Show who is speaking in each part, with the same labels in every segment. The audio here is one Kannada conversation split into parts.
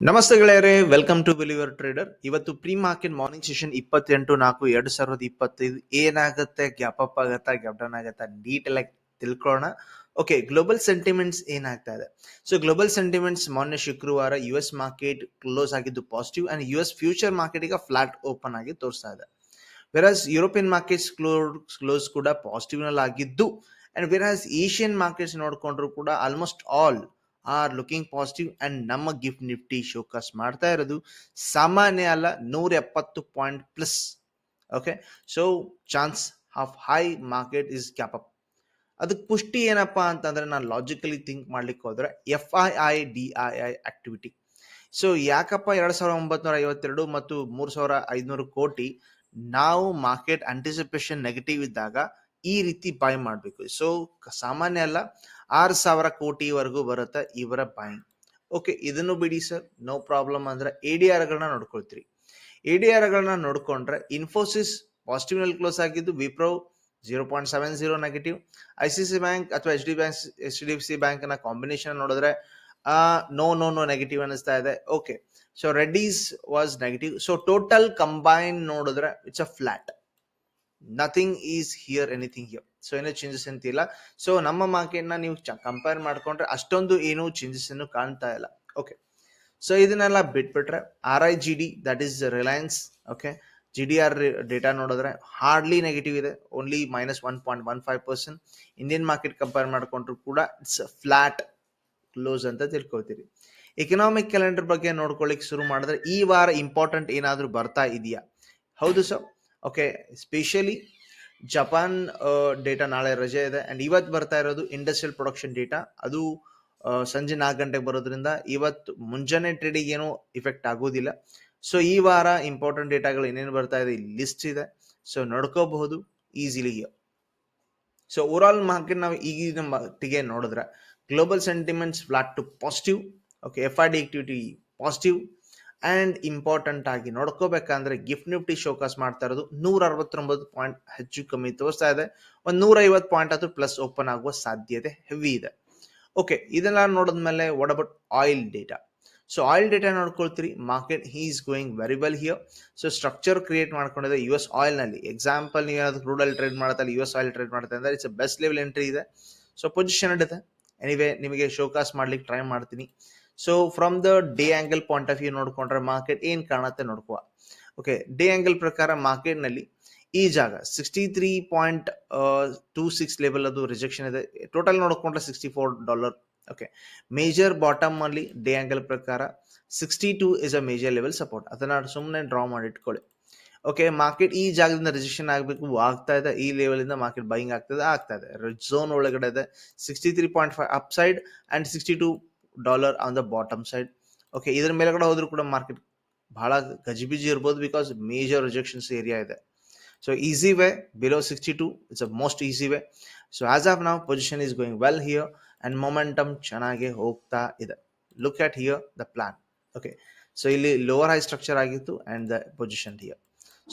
Speaker 1: ನಮಸ್ತೆ ಗೆಳೆಯರೆ ವೆಲ್ಕಮ್ ಟು ಬಿಲಿವರ್ ಟ್ರೇಡರ್ ಇವತ್ತು ಪ್ರೀ ಮಾರ್ಕೆಟ್ ಮಾರ್ನಿಂಗ್ ಸೆಷನ್ ಇಪ್ಪತ್ತೆಂಟು ನಾಲ್ಕು, ಎರಡು ಸಾವಿರದ ಇಪ್ಪತ್ತೈದು. ಏನಾಗುತ್ತೆ? ಗ್ಯಾಪ್ ಅಪ್ ಆಗತ್ತಾ? ಗ್ಯಾಪ್ ಡೌನ್ ಆಗತ್ತಾ? ಆಗಿ ತಿಳ್ಕೊಳ್ಳೋಣ ಓಕೆ ಗ್ಲೋಬಲ್ ಸೆಂಟಿಮೆಂಟ್ಸ್ ಏನಾಗ್ತಾ ಇದೆ? ಸೊ ಗ್ಲೋಬಲ್ ಸೆಂಟಿಮೆಂಟ್ಸ್ ಮೊನ್ನೆ ಶುಕ್ರವಾರ ಯು ಎಸ್ ಮಾರ್ಕೆಟ್ ಕ್ಲೋಸ್ ಆಗಿದ್ದು positive and U S future market ಈಗ ಫ್ಲಾಟ್ ಓಪನ್ ಆಗಿ ತೋರಿಸ್ತಾ ಇದೆ. Whereas European markets close close ಕೂಡ ಪಾಸಿಟಿವ್ನಲ್ಲಿ ಆಗಿದ್ದು ಅಂಡ್ ವೆರಾಸ್ ಏಷ್ಯನ್ ಮಾರ್ಕೆಟ್ಸ್ ನೋಡಿಕೊಂಡ್ರು ಕೂಡ almost all are looking positive and ನಮ್ಮ ಗಿಫ್ಟ್ ನಿಫ್ಟಿ ಶೋಕಸ್ ಮಾಡ್ತಾ ಇರೋದು. ಸಾಮಾನ್ಯ ಅಲ್ಲ ನೂರ ಎಪ್ಪತ್ತು point plus okay so chance of high market is gap up ಅದಕ್ಕೆ ಪುಷ್ಟಿ ಏನಪ್ಪಾ ಅಂತಂದ್ರೆ, ನಾನು ಲಾಜಿಕಲಿ ಥಿಂಕ್ ಮಾಡ್ಲಿಕ್ಕೆ ಹೋದ್ರೆ F I I D I I activity so ಯಾಕಪ್ಪ ಎರಡ್ ಸಾವಿರದ ಒಂಬತ್ನೂರ ಐವತ್ತೆರಡು ಮತ್ತು ಮೂರ್ ಸಾವಿರ ಐದ್ನೂರು ಕೋಟಿ ನಾವು ಮಾರ್ಕೆಟ್ ಆಂಟಿಸಿಪೇಷನ್ ನೆಗೆಟಿವ್ ಇದ್ದಾಗ ಈ ರೀತಿ ಬೈ ಮಾಡಬೇಕು. ಸೊ ಸಾಮಾನ್ಯ ಅಲ್ಲ ಆರು ಸಾವಿರ ಕೋಟಿವರೆಗೂ ಬರುತ್ತೆ ಇವರ ಬ್ಯಾಂಕ್ ಓಕೆ ಇದನ್ನು ಬಿಡಿ ಸರ್ ನೋ ಪ್ರಾಬ್ಲಮ್ ಅಂದ್ರೆ ಎ ಡಿ ಆರ್ಗಳನ್ನ ನೋಡ್ಕೊಳ್ತೀರಿ. ಎ ಡಿ ಆರ್ಗಳನ್ನ ನೋಡ್ಕೊಂಡ್ರೆ ಇನ್ಫೋಸಿಸ್ ಪಾಸಿಟಿವ್ನಲ್ಲಿ ಕ್ಲೋಸ್ ಆಗಿದ್ದು Wipro zero point seven zero negative I C C bank ಅಥವಾ H D bank H D F C ಬ್ಯಾಂಕ್ನ ಕಾಂಬಿನೇಷನ್ ನೋಡಿದ್ರೆ ನೋ ನೋ ನೋ ನೆಗೆಟಿವ್ ಅನಿಸ್ತಾ ಇದೆ. Okay so Reddy's was negative so total combine ನೋಡಿದ್ರೆ it's a flat nothing is here anything here so ಏನೋ ಚೇಂಜಸ್ ಅಂತಿಲ್ಲ. ಸೊ ನಮ್ಮ ಮಾರ್ಕೆಟ್ನ ನೀವು ಕಂಪೇರ್ ಮಾಡ್ಕೊಂಡ್ರೆ ಅಷ್ಟೊಂದು ಏನು ಚೇಂಜಸ್ ಅನ್ನು ಕಾಣ್ತಾ ಇಲ್ಲ. ಓಕೆ ಸೊ ಇದನ್ನೆಲ್ಲ ಬಿಟ್ಬಿಟ್ರೆ R I G D that is Reliance okay G D R data ನೋಡಿದ್ರೆ ಹಾರ್ಡ್ಲಿ ನೆಗೆಟಿವ್ ಇದೆ. Only minus one point one five percent Indian market compare ಮಾಡ್ಕೊಂಡ್ರು ಕೂಡ ಇಟ್ಸ್ ಫ್ಲಾಟ್ ಕ್ಲೋಸ್ ಅಂತ ತಿಳ್ಕೊಳ್ತೀರಿ. ಎಕನಾಮಿಕ್ ಕ್ಯಾಲೆಂಡರ್ ಬಗ್ಗೆ ನೋಡ್ಕೊಳ್ಳಿಕ್ ಶುರು ಮಾಡಿದ್ರೆ ಈ ವಾರ ಇಂಪಾರ್ಟೆಂಟ್ ಏನಾದರೂ ಬರ್ತಾ ಇದೆಯಾ? ಹೌದು sir okay specially Japan data ನಾಳೆ ರಜೆ ಇದೆ. ಅಂಡ್ ಇವತ್ತು ಬರ್ತಾ ಇರೋದು ಇಂಡಸ್ಟ್ರಿಯಲ್ ಪ್ರೊಡಕ್ಷನ್ ಡೇಟಾ ಅದು ಸಂಜೆ ನಾಲ್ಕು ಗಂಟೆಗೆ ಬರೋದ್ರಿಂದ ಇವತ್ತು ಮುಂಜಾನೆ ಟ್ರೇಡಿಗೆ ಏನೂ ಇಫೆಕ್ಟ್ ಆಗೋದಿಲ್ಲ. ಸೊ ಈ ವಾರ ಇಂಪಾರ್ಟೆಂಟ್ ಡೇಟಾಗಳು ಏನೇನು ಬರ್ತಾ ಇದೆ ಲಿಸ್ಟ್ ಇದೆ. ಸೊ ನೋಡ್ಕೋಬಹುದು. Easily so over all market ನಾವು ಈಗಿನ ಮಟ್ಟಿಗೆ ನೋಡಿದ್ರೆ global sentiments flat to positive okay F R D activity positive and important ಆಗಿ ನೋಡ್ಕೋಬೇಕಂದ್ರೆ ಗಿಫ್ಟ್ ನಿಫ್ಟಿ ಶೋಕಾಸ್ ಮಾಡ್ತಾ ಇರೋದು ನೂರ ಅರವತ್ತೊಂಬತ್ತು ಪಾಯಿಂಟ್ ಹೆಚ್ಚು ಕಮ್ಮಿ ತೋರಿಸ್ತಾ ಇದೆ. ಒಂದು ನೂರ ಐವತ್ತು ಪಾಯಿಂಟ್ ಆದರೂ ಪ್ಲಸ್ ಓಪನ್ ಆಗುವ ಸಾಧ್ಯತೆ ಹೆವಿ ಇದೆ. ಓಕೆ ಇದನ್ನ ನೋಡಿದ್ಮೇಲೆ what about oil data so oil data ನೋಡ್ಕೊಳ್ತೀರಿ market is going very well here so structure create ಮಾಡ್ಕೊಂಡಿದೆ ಯು ಎಸ್ ಆಯಿಲ್ನಲ್ಲಿ. ಎಕ್ಸಾಂಪಲ್ ನೀವು ಏನಾದ್ರು ಕ್ರೂಡ್ ಆಯಿಲ್ ಟ್ರೇಡ್ ಮಾಡ್ತಾ ಯು ಎಸ್ ಆಯಿಲ್ ಟ್ರೇಡ್ ಮಾಡ್ತಾ ಇದ್ದಾರೆ ಇಟ್ಸ್ ಬೆಸ್ಟ್ ಲೆವೆಲ್ ಎಂಟ್ರಿ ಇದೆ. ಸೊ ಪೊಸಿಷನ್ ಇದೆ ಎನಿವೆ ನಿಮಗೆ ಶೋಕಾಸ್ ಮಾಡ್ಲಿಕ್ಕೆ ಟ್ರೈ ಮಾಡ್ತೀನಿ. So from the day angle point of view ನೋಡ್ಕೊಂಡ್ರೆ ಮಾರ್ಕೆಟ್ ಏನ್ ಕಾಣುತ್ತೆ ನೋಡ್ಕೋ. ಓಕೆ ಡೇ ಆಂಗಲ್ ಪ್ರಕಾರ ಮಾರ್ಕೆಟ್ನಲ್ಲಿ ಈ ಜಾಗ sixty three point two six level ಅದು ರಿಜೆಕ್ಷನ್ ಇದೆ. ಟೋಟಲ್ ನೋಡ್ಕೊಂಡ್ರೆ sixty four dollar okay major bottom ಅಲ್ಲಿ ಡೇ ಆಂಗಲ್ ಪ್ರಕಾರ sixty two is a major level support ಅದನ್ನ ಸುಮ್ಮನೆ ಡ್ರಾ ಮಾಡಿ ಇಟ್ಕೊಳ್ಳಿ. ಓಕೆ ಮಾರ್ಕೆಟ್ ಈ ಜಾಗದಿಂದ ರಿಜೆಕ್ಷನ್ ಆಗಬೇಕು, ಆಗ್ತಾ ಇದೆ. ಈ ಲೆವೆಲ್ ಇಂದ ಮಾರ್ಕೆಟ್ ಬೈಯಿಂಗ್ ಆಗ್ತದೆ ಆಗ್ತಾ ಇದೆ. ಝೋನ್ ಒಳಗಡೆ ಇದೆ. Sixty three point five upside and sixty two dollar on the bottom side okay ಇದ್ರ ಕೂಡ ಹೋದ್ರು ಕೂಡ ಮಾರ್ಕೆಟ್ ಬಹಳ ಗಜಿಬಿಜಿ ಇರ್ಬೋದು ಬಿಕಾಸ್ ಮೇಜರ್ ರಿಜೆಕ್ಷನ್ಸ್ ಏರಿಯಾ ಇದೆ. So easy way below sixty two it's a most easy way so as of ನಾವು position is going well here and momentum ಚೆನ್ನಾಗಿ ಹೋಗ್ತಾ ಇದೆ. Look at here the plan okay so ಇಲ್ಲಿ ಲೋವರ್ ಹೈ ಸ್ಟ್ರಕ್ಚರ್ ಆಗಿತ್ತು and the position here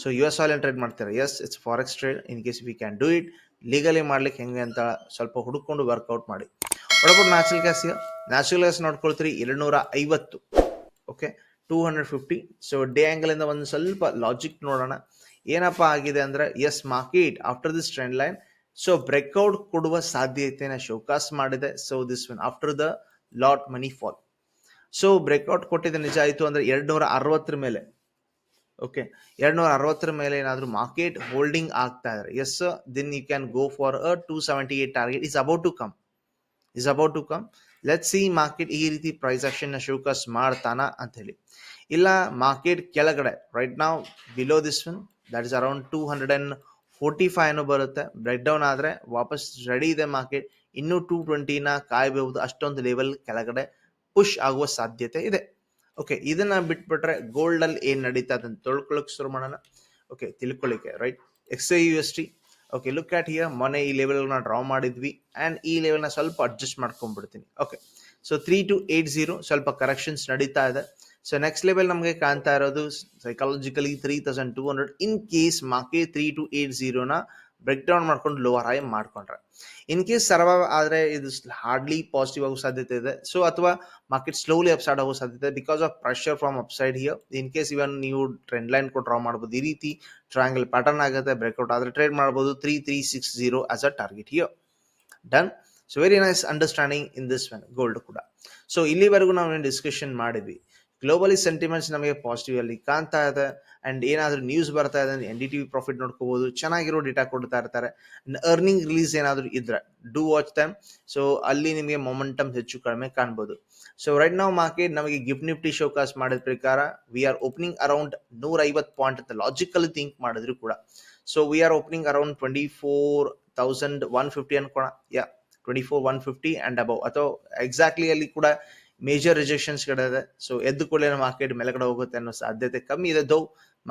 Speaker 1: so U S oil trade ಮಾಡ್ತಾರೆ? Yes it's forex trade in case we can do it legally ಮಾಡ್ಲಿಕ್ಕೆ ಹೆಂಗೆ ಅಂತ ಸ್ವಲ್ಪ ಹುಡುಕೊಂಡು ವರ್ಕೌಟ್ ಮಾಡಿ. ಒಳಪಟ್ಟು ನ್ಯಾಚುರಲ್ ಗ್ಯಾಸ್ ನ್ಯಾಚುರಲ್ ಗ್ಯಾಸ್ ನೋಡ್ಕೊಳ್ತೀರಿ ಎರಡ್ನೂರ ಐವತ್ತು okay two hundred fifty so day ಆ್ಯಂಗಲಿಂದ ಒಂದು ಸ್ವಲ್ಪ ಲಾಜಿಕ್ ನೋಡೋಣ. ಏನಪ್ಪ ಆಗಿದೆ ಅಂದ್ರೆ yes market after this trend line so breakout ಕೊಡುವ ಸಾಧ್ಯತೆನ ಶೋಕಾಸ್ ಮಾಡಿದೆ. So this win after the lot money fall so breakout ಕೊಟ್ಟಿದ್ದ ನಿಜ ಆಯಿತು ಅಂದ್ರೆ ಎರಡುನೂರ ಅರವತ್ತರ ಮೇಲೆ. ಓಕೆ ಎರಡುನೂರ ಅರವತ್ತರ ಮೇಲೆ ಏನಾದರೂ ಮಾರ್ಕೆಟ್ ಹೋಲ್ಡಿಂಗ್ ಆಗ್ತಾ ಇದ್ರೆ yes then you can go for a two seventy eight target is about to come is about to come let see market ಈ ರೀತಿ ಪ್ರೈಸ್ ಆಕ್ಷನ್ನ ಶೋಕಸ್ ಮಾಡ್ತಾನ ಅಂತ ಹೇಳಿ ಇಲ್ಲ ಮಾರ್ಕೆಟ್ ಕೆಳಗಡೆ ರೈಟ್ ನಾವು below this one that is around two hundred and forty five ಏನೋ ಬರುತ್ತೆ. ಬ್ರೇಕ್ ಡೌನ್ ಆದ್ರೆ ವಾಪಸ್ ರೆಡಿ ಇದೆ ಮಾರ್ಕೆಟ್ ಇನ್ನೂ ಟೂ ಟ್ವೆಂಟಿನ ಕಾಯಬಹುದು. ಅಷ್ಟೊಂದು ಲೆವೆಲ್ ಕೆಳಗಡೆ ಪುಷ್ ಆಗುವ ಸಾಧ್ಯತೆ ಇದೆ. ಓಕೆ ಇದನ್ನ ಬಿಟ್ಬಿಟ್ರೆ ಗೋಲ್ಡ್ ಅಲ್ಲಿ ಏನ್ ನಡೀತಾ ಅಂತ ತೊಳ್ಕೊಳಕ್ ಶುರು ಮಾಡೋಣ. ಓಕೆ ತಿಳ್ಕೊಳ್ಳಿಕ್ಕೆ right X U S T okay look at here ಮೊನ್ನೆ ಈ ಲೆವೆಲ್ನ ಡ್ರಾ ಮಾಡಿದ್ವಿ. ಅಂಡ್ ಈ ಲೆವೆಲ್ನ ಸ್ವಲ್ಪ adjust ಮಾಡ್ಕೊಂಡ್ಬಿಡ್ತೀನಿ. Okay so three two eight zero ಸ್ವಲ್ಪ ಕರೆಕ್ಷನ್ಸ್ ನಡೀತಾ ಇದೆ. ಸೊ ನೆಕ್ಸ್ಟ್ ಲೆವೆಲ್ ನಮಗೆ ಕಾಣ್ತಾ ಇರೋದು psychologically three thousand two hundred in case market three two eight ಜೀರೋನ break down ಮಾಡ್ಕೊಂಡು ಲೋವರ್ ಹೈ ಮಾಡ್ಕೊಂಡ್ರೆ. ಇನ್ ಕೇಸ್ ಸರ್ವೈವ್ ಆದರೆ ಇದು ಹಾರ್ಡ್ಲಿ ಪಾಸಿಟಿವ್ ಆಗೋ ಸಾಧ್ಯತೆ ಇದೆ. ಸೊ ಅಥವಾ ಮಾರ್ಕೆಟ್ ಸ್ಲೋಲಿ ಅಪ್ಸೈಡ್ ಆಗೋ ಸಾಧ್ಯತೆ because of pressure from upside here in case even ನೀವು ಟ್ರೆಂಡ್ ಲೈನ್ ಕೂಡ ಡ್ರಾ ಮಾಡ್ಬೋದು, ಈ ರೀತಿ ಟ್ರಯಾಂಗಲ್ ಪ್ಯಾಟರ್ನ್ ಆಗುತ್ತೆ ಬ್ರೇಕ್ಔಟ್ ಆದರೆ ಟ್ರೇಡ್ ಮಾಡ್ಬೋದು three three six zero as a target here done so very nice understanding in this gold ಕೂಡ. ಸೊ ಇಲ್ಲಿವರೆಗೂ ನಾವು ಡಿಸ್ಕಷನ್ ಮಾಡಿದ್ವಿ ಗ್ಲೋಬಲಿ ಸೆಂಟಿಮೆಂಟ್ಸ್ ನಮಗೆ ಪಾಸಿಟಿವ್ ಅಲ್ಲಿ ಕಾಣ್ತಾ ಇದೆ. ಅಂಡ್ ಏನಾದರೂ ನ್ಯೂಸ್ ಬರ್ತಾ ಇದೆ N D T V profit ನೋಡ್ಕೋಬಹುದು ಚೆನ್ನಾಗಿರೋ ಡೇಟಾ ಕೊಡ್ತಾ ಇರ್ತಾರೆ. ಅರ್ನಿಂಗ್ ರಿಲೀಸ್ ಏನಾದರೂ ಇದ್ರೆ ಡೂ ವಾಚ್ ದಮ್ ಸೊ ಅಲ್ಲಿ ನಿಮಗೆ ಮೊಮೆಂಟಮ್ ಹೆಚ್ಚು ಕಡಿಮೆ ಕಾಣ್ಬೋದು. ಸೊ ರೈಟ್ ನಾವು ಮಾರ್ಕೆಟ್ ನಮಗೆ ಗಿಫ್ಟ್ ನಿಫ್ಟಿ ಶೋಕಾಸ್ ಮಾಡಿದ ಪ್ರಕಾರ ವಿ ಆರ್ ಓಪನಿಂಗ್ ಅರೌಂಡ್ ನೂರ ಐವತ್ತು ಪಾಯಿಂಟ್ ಅಂತ ಲಾಜಿಕಲಿ ಥಿಂಕ್ ಮಾಡಿದ್ರು ಕೂಡ. So we are opening around twenty four thousand one fifty ಅನ್ಕೋಣ yeah twenty four one fifty and above ಅಥವಾ ಎಕ್ಸಾಕ್ಟ್ಲಿ ಅಲ್ಲಿ ಕೂಡ ಮೇಜರ್ ರಿಜೆಕ್ಷನ್ಸ್ ಕಡೆ ಇದೆ. ಸೊ ಎದ್ದು ಕೂಡಲೇ ಮಾರ್ಕೆಟ್ ಮೇಲೆಗಡೆ ಹೋಗುತ್ತೆ ಅನ್ನೋ ಸಾಧ್ಯತೆ ಕಮ್ಮಿ ಇದೆ though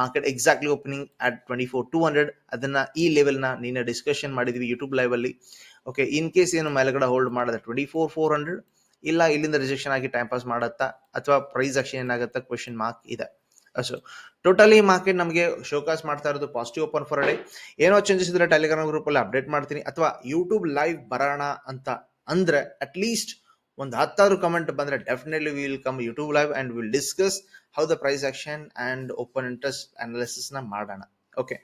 Speaker 1: market exactly opening at twenty four two hundred ಅದನ್ನ ಈ ಲೆವೆಲ್ನ ನಿನ್ನೆ ಡಿಸ್ಕಷನ್ ಮಾಡಿದ್ವಿ ಯೂಟ್ಯೂಬ್ ಲೈವ್ ಅಲ್ಲಿ. ಓಕೆ ಇನ್ ಕೇಸ್ ಏನು ಮೇಲೆಗಡೆ ಹೋಲ್ಡ್ ಮಾಡಿದ್ರೆ ಟ್ವೆಂಟಿ ಫೋರ್ ಫೋರ್ ಹಂಡ್ರೆಡ್ ಇಲ್ಲ ಇಲ್ಲಿಂದ ರಿಜೆಕ್ಷನ್ ಆಗಿ ಟೈಮ್ ಪಾಸ್ ಮಾಡತ್ತಾ, ಅಥವಾ ಪ್ರೈಸ್ ಆಕ್ಷನ್ ಏನಾಗುತ್ತಾ ಕ್ವೆಶನ್ ಮಾರ್ಕ್ ಇದೆ. ಸೊ ಟೋಟಲಿ ಮಾರ್ಕೆಟ್ ನಮಗೆ ಶೋಕಾಸ್ ಮಾಡ್ತಾ ಇರೋದು ಪಾಸಿಟಿವ್ ಓಪನ್ ಫಾರ್ ಡೇ ಏನೋ ಚೇಂಜಸ್ ಇದ್ರೆ ಟೆಲಿಗ್ರಾಮ್ ಗ್ರೂಪ್ ಅಲ್ಲಿ ಅಪ್ಡೇಟ್ ಮಾಡ್ತೀನಿ. ಅಥವಾ ಯೂಟ್ಯೂಬ್ ಲೈವ್ ಬರೋಣ ಅಂತ ಅಂದ್ರೆ ಅಟ್ ಲೀಸ್ಟ್ ಒಂದು ಹತ್ತಾರು ಕಮೆಂಟ್ ಬಂದ್ರೆ definitely will come YouTube live and will discuss how the price action and open interest ಅನಾಲಿಸಿಸ್ನ ಮಾಡೋಣ. ಓಕೆ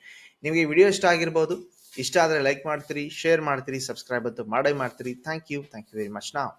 Speaker 1: ನಿಮಗೆ ವಿಡಿಯೋ ಇಷ್ಟ ಆಗಿರ್ಬೋದು, ಇಷ್ಟ ಆದರೆ ಲೈಕ್ ಮಾಡ್ತೀರಿ ಶೇರ್ ಮಾಡ್ತೀರಿ ಸಬ್ಸ್ಕ್ರೈಬ್ ಅಂತೂ ಮಾಡೇ ಮಾಡ್ತೀರಿ. Thank you thank you very much ನಾವು